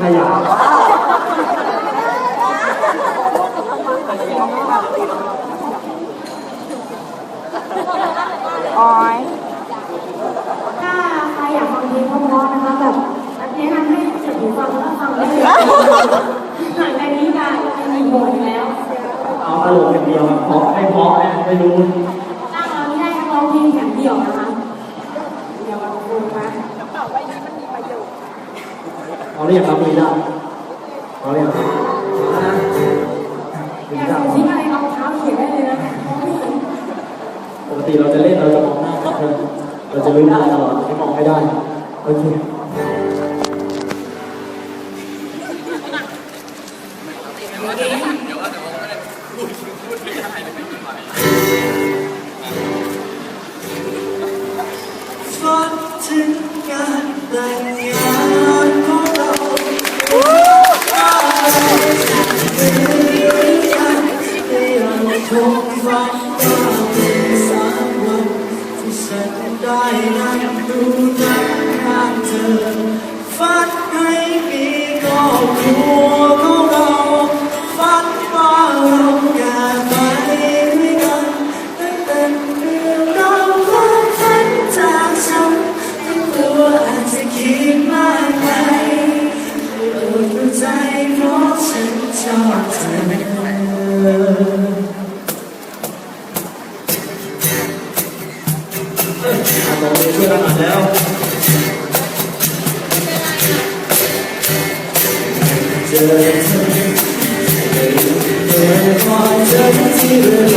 ขยะออยถ้าใครอยากฟังเพลงเพราะๆนะคะแบบแนะนำให้เสียบหูฟังแล้วฟังได้เลยหลังจากนี้จะมีโบนแล้วเอาตลกอย่างเดียวเพราะไม่เพราะนะไม่รู้จ้างเราไม่ได้ร้องเพลงอย่างเดียวนะคะเดี๋ยวเราดูนะ เอาเรียกครับมีด้เอาเรียกครับมีอยาด้จะทิ้งอะไรเอาเท้าเขียนได้เลยนะปกติเราจะเล่นเราจะมองหน้ากันเราจะรู้หน้าตลอดไม่มองไม่ได้โอเคฝันถึงการแต่ง คงฝันว่าเป็นสักวันที่ฉันได้นั่งดูนังข้างเธอฝันให้มีครอบครัว อะตอนนี้ช่วยกันอ่านแล้วเจอเธอเดินคอยเจอที่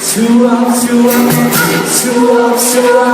수학 수학 수학 수학.